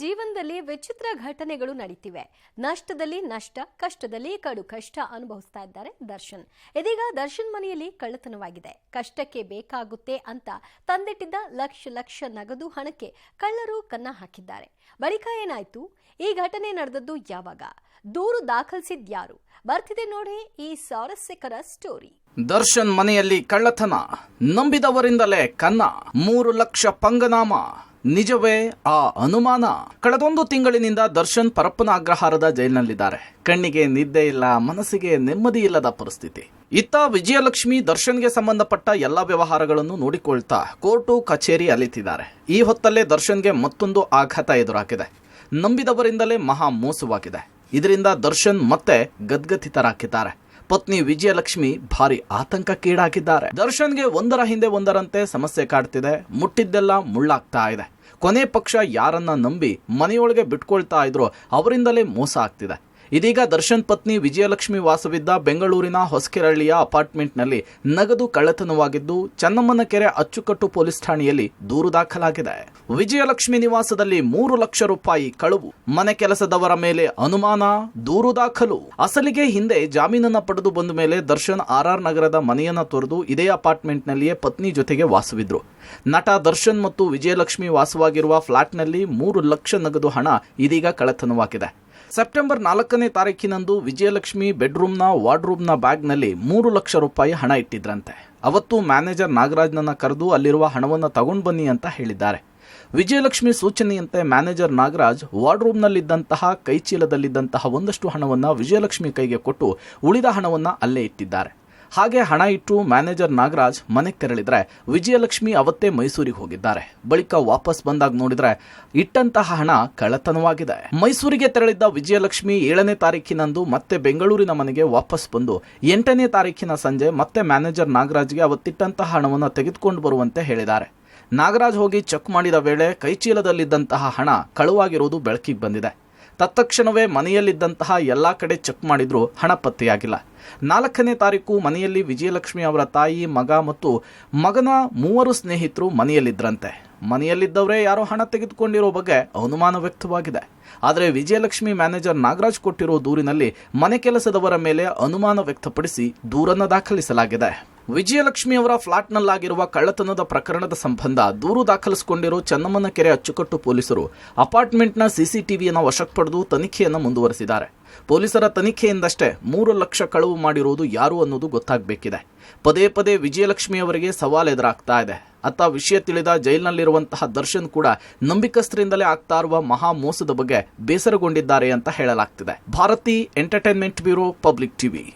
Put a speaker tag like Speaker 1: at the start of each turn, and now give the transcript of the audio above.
Speaker 1: ಜೀವನದಲ್ಲಿ ವಿಚಿತ್ರ ಘಟನೆಗಳು ನಡೀತಿವೆ. ನಷ್ಟದಲ್ಲಿ ನಷ್ಟ, ಕಷ್ಟದಲ್ಲಿ ಕಡು ಕಷ್ಟ ಅನುಭವಿಸ್ತಾ ಇದ್ದಾರೆ ದರ್ಶನ್. ಇದೀಗ ದರ್ಶನ್ ಮನೆಯಲ್ಲಿ ಕಳ್ಳತನವಾಗಿದೆ. ಕಷ್ಟಕ್ಕೆ ಬೇಕಾಗುತ್ತೆ ಅಂತ ತಂದಿಟ್ಟಿದ್ದ ಲಕ್ಷ ಲಕ್ಷ ನಗದು ಹಣಕ್ಕೆ ಕಳ್ಳರು ಕನ್ನ ಹಾಕಿದ್ದಾರೆ. ಬಳಿಕ ಏನಾಯ್ತು? ಈ ಘಟನೆ ನಡೆದದ್ದು ಯಾವಾಗ? ದೂರು ದಾಖಲಿಸಿದ್ಯಾರು ಬರ್ತಿದೆ ನೋಡಿ ಈ ಸ್ವಾರಸ್ಯಕರ ಸ್ಟೋರಿ.
Speaker 2: ದರ್ಶನ್ ಮನೆಯಲ್ಲಿ ಕಳ್ಳತನ. ನಂಬಿದವರಿಂದಲೇ ಕನ್ನ. ಮೂರು ಲಕ್ಷ ಪಂಗನಾಮ. ನಿಜವೇ ಆ ಅನುಮಾನ ಕಳೆದೊಂದು ತಿಂಗಳಿನಿಂದ ದರ್ಶನ್ ಪರಪ್ಪನ ಅಗ್ರಹಾರದ ಜೈಲಿನಲ್ಲಿದ್ದಾರೆ. ಕಣ್ಣಿಗೆ ನಿದ್ದೆ ಇಲ್ಲ, ಮನಸ್ಸಿಗೆ ನೆಮ್ಮದಿ ಇಲ್ಲದ ಪರಿಸ್ಥಿತಿ. ಇತ್ತ ವಿಜಯಲಕ್ಷ್ಮಿ ದರ್ಶನ್ಗೆ ಸಂಬಂಧಪಟ್ಟ ಎಲ್ಲ ವ್ಯವಹಾರಗಳನ್ನು ನೋಡಿಕೊಳ್ತಾ ಕೋರ್ಟು ಕಚೇರಿ ಅಲಿತಿದ್ದಾರೆ. ಈ ಹೊತ್ತಲ್ಲೇ ದರ್ಶನ್ಗೆ ಮತ್ತೊಂದು ಆಘಾತ ಎದುರಾಗಿದೆ. ನಂಬಿದವರಿಂದಲೇ ಮಹಾ ಮೋಸವಾಗಿದೆ. ಇದರಿಂದ ದರ್ಶನ್ ಮತ್ತೆ ಗದ್ಗದಿತರಾಗಿದ್ದಾರೆ ಪತ್ನಿ ವಿಜಯಲಕ್ಷ್ಮಿ ಭಾರಿ ಆತಂಕಕ್ಕೀಡಾಗಿದ್ದಾರೆ. ದರ್ಶನ್ಗೆ ಒಂದರ ಹಿಂದೆ ಒಂದರಂತೆ ಸಮಸ್ಯೆ ಕಾಡ್ತಿದೆ. ಮುಟ್ಟಿದ್ದೆಲ್ಲ ಮುಳ್ಳಾಗ್ತಾ ಇದೆ. ಕೊನೆ ಪಕ್ಷ ಯಾರನ್ನ ನಂಬಿ ಮನೆಯೊಳಗೆ ಬಿಟ್ಕೊಳ್ತಾ ಇದ್ರು ಅವರಿಂದಲೇ ಮೋಸ ಆಗ್ತಿದೆ. ಇದೀಗ ದರ್ಶನ್ ಪತ್ನಿ ವಿಜಯಲಕ್ಷ್ಮಿ ವಾಸವಿದ್ದ ಬೆಂಗಳೂರಿನ ಹೊಸಕೆರಳ್ಳಿಯ ಅಪಾರ್ಟ್ಮೆಂಟ್ನಲ್ಲಿ ನಗದು ಕಳ್ಳತನವಾಗಿದ್ದು ಚನ್ನಮ್ಮನ ಕೆರೆ ಅಚ್ಚುಕಟ್ಟು ಪೊಲೀಸ್ ಠಾಣೆಯಲ್ಲಿ ದೂರು ದಾಖಲಾಗಿದೆ. ವಿಜಯಲಕ್ಷ್ಮಿ ನಿವಾಸದಲ್ಲಿ ಮೂರು ಲಕ್ಷ ರೂಪಾಯಿ ಕಳುವು. ಮನೆ ಕೆಲಸದವರ ಮೇಲೆ ಅನುಮಾನ, ದೂರು ದಾಖಲು. ಅಸಲಿಗೆ ಹಿಂದೆ ಜಾಮೀನನ್ನ ಪಡೆದು ಬಂದ ಮೇಲೆ ದರ್ಶನ್ ಆರ್ಆರ್ ನಗರದ ಮನೆಯನ್ನ ತೊರೆದು ಇದೇ ಅಪಾರ್ಟ್ಮೆಂಟ್ನಲ್ಲಿಯೇ ಪತ್ನಿ ಜೊತೆಗೆ ವಾಸವಿದ್ರು. ನಟ ದರ್ಶನ್ ಮತ್ತು ವಿಜಯಲಕ್ಷ್ಮಿ ವಾಸವಾಗಿರುವ ಫ್ಲಾಟ್ನಲ್ಲಿ ಮೂರು ಲಕ್ಷ ನಗದು ಹಣ ಇದೀಗ ಕಳ್ಳತನವಾಗಿದೆ. ಸೆಪ್ಟೆಂಬರ್ ನಾಲ್ಕನೇ ತಾರೀಕಿನಂದು ವಿಜಯಲಕ್ಷ್ಮಿ ಬೆಡ್ರೂಮ್ನ ವಾರ್ಡ್ರೂಮ್ನ ಬ್ಯಾಗ್ನಲ್ಲಿ ಮೂರು ಲಕ್ಷ ರೂಪಾಯಿ ಹಣ ಇಟ್ಟಿದ್ರಂತೆ. ಅವತ್ತು ಮ್ಯಾನೇಜರ್ ನಾಗರಾಜ್ನನ್ನ ಕರೆದು ಅಲ್ಲಿರುವ ಹಣವನ್ನು ತಗೊಂಡು ಬನ್ನಿ ಅಂತ ಹೇಳಿದ್ದಾರೆ. ವಿಜಯಲಕ್ಷ್ಮಿ ಸೂಚನೆಯಂತೆ ಮ್ಯಾನೇಜರ್ ನಾಗರಾಜ್ ವಾರ್ಡ್ರೂಮ್ನಲ್ಲಿದ್ದಂತಹ ಕೈಚೀಲದಲ್ಲಿದ್ದಂತಹ ಒಂದಷ್ಟು ಹಣವನ್ನು ವಿಜಯಲಕ್ಷ್ಮಿ ಕೈಗೆ ಕೊಟ್ಟು ಉಳಿದ ಹಣವನ್ನು ಅಲ್ಲೇ ಇಟ್ಟಿದ್ದಾರೆ. ಹಾಗೆ ಹಣ ಇಟ್ಟು ಮ್ಯಾನೇಜರ್ ನಾಗರಾಜ್ ಮನೆಗೆ ತೆರಳಿದ್ರೆ ವಿಜಯಲಕ್ಷ್ಮಿ ಅವತ್ತೇ ಮೈಸೂರಿಗೆ ಹೋಗಿದ್ದಾರೆ. ಬಳಿಕ ವಾಪಸ್ ಬಂದಾಗ ನೋಡಿದ್ರೆ ಇಟ್ಟಂತಹ ಹಣ ಕಳ್ಳತನವಾಗಿದೆ. ಮೈಸೂರಿಗೆ ತೆರಳಿದ್ದ ವಿಜಯಲಕ್ಷ್ಮಿ ಏಳನೇ ತಾರೀಕಿನಂದು ಮತ್ತೆ ಬೆಂಗಳೂರಿನ ಮನೆಗೆ ವಾಪಸ್ ಬಂದು ಎಂಟನೇ ತಾರೀಕಿನ ಸಂಜೆ ಮತ್ತೆ ಮ್ಯಾನೇಜರ್ ನಾಗರಾಜ್ಗೆ ಅವತ್ತಿಟ್ಟಂತಹ ಹಣವನ್ನು ತೆಗೆದುಕೊಂಡು ಬರುವಂತೆ ಹೇಳಿದ್ದಾರೆ. ನಾಗರಾಜ್ ಹೋಗಿ ಚೆಕ್ ಮಾಡಿದ ವೇಳೆ ಕೈಚೀಲದಲ್ಲಿದ್ದಂತಹ ಹಣ ಕಳುವಾಗಿರುವುದು ಬೆಳಕಿಗೆ ಬಂದಿದೆ. ತತ್ಕ್ಷಣವೇ ಮನೆಯಲ್ಲಿದ್ದಂತಹ ಎಲ್ಲ ಕಡೆ ಚೆಕ್ ಮಾಡಿದರೂ ಹಣ ಪತ್ತೆಯಾಗಿಲ್ಲ. ನಾಲ್ಕನೇ ತಾರೀಕು ಮನೆಯಲ್ಲಿ ವಿಜಯಲಕ್ಷ್ಮಿ ಅವರ ತಾಯಿ, ಮಗ ಮತ್ತು ಮಗನ ಮೂವರು ಸ್ನೇಹಿತರು ಮನೆಯಲ್ಲಿದ್ದರಂತೆ ಮನೆಯಲ್ಲಿದ್ದವರೇ ಯಾರೋ ಹಣ ತೆಗೆದುಕೊಂಡಿರೋ ಬಗ್ಗೆ ಅನುಮಾನ ವ್ಯಕ್ತವಾಗಿದೆ. ಆದರೆ ವಿಜಯಲಕ್ಷ್ಮಿ ಮ್ಯಾನೇಜರ್ ನಾಗರಾಜ್ ಕೊಟ್ಟಿರೋ ದೂರಿನಲ್ಲಿ ಮನೆ ಕೆಲಸದವರ ಮೇಲೆ ಅನುಮಾನ ವ್ಯಕ್ತಪಡಿಸಿ ದೂರನ್ನು ದಾಖಲಿಸಲಾಗಿದೆ. ವಿಜಯಲಕ್ಷ್ಮಿ ಅವರ ಫ್ಲಾಟ್ನಲ್ಲಾಗಿರುವ ಕಳ್ಳತನದ ಪ್ರಕರಣದ ಸಂಬಂಧ ದೂರು ದಾಖಲಿಸಿಕೊಂಡಿರೋ ಚನ್ನಮ್ಮನ ಕೆರೆ ಅಚ್ಚುಕಟ್ಟು ಪೊಲೀಸರು ಅಪಾರ್ಟ್ಮೆಂಟ್ನ ಸಿಸಿಟಿವಿಯನ್ನು ವಶಕ್ಕೆ ಪಡೆದು ತನಿಖೆಯನ್ನು ಮುಂದುವರೆಸಿದ್ದಾರೆ. ಪೊಲೀಸರ ತನಿಖೆಯಿಂದಷ್ಟೇ ಮೂರು ಲಕ್ಷ ಕಳವು ಮಾಡಿರುವುದು ಯಾರು ಅನ್ನೋದು ಗೊತ್ತಾಗಬೇಕಿದೆ. ಪದೇ ಪದೇ ವಿಜಯಲಕ್ಷ್ಮಿ ಅವರಿಗೆ ಸವಾಲ್ ಎದುರಾಗ್ತಾ ಇದೆ. ಅತ್ತ ವಿಷಯ ತಿಳಿದ ಜೈಲಿನಲ್ಲಿರುವಂತಹ ದರ್ಶನ್ ಕೂಡ ನಂಬಿಕಸ್ಥರಿಂದಲೇ ಆಗ್ತಾ ಇರುವ ಮಹಾ ಮೋಸದ ಬಗ್ಗೆ ಬೇಸರಗೊಂಡಿದ್ದಾರೆ ಅಂತ ಹೇಳಲಾಗ್ತಿದೆ. Bharathi entertainment bureau public TV.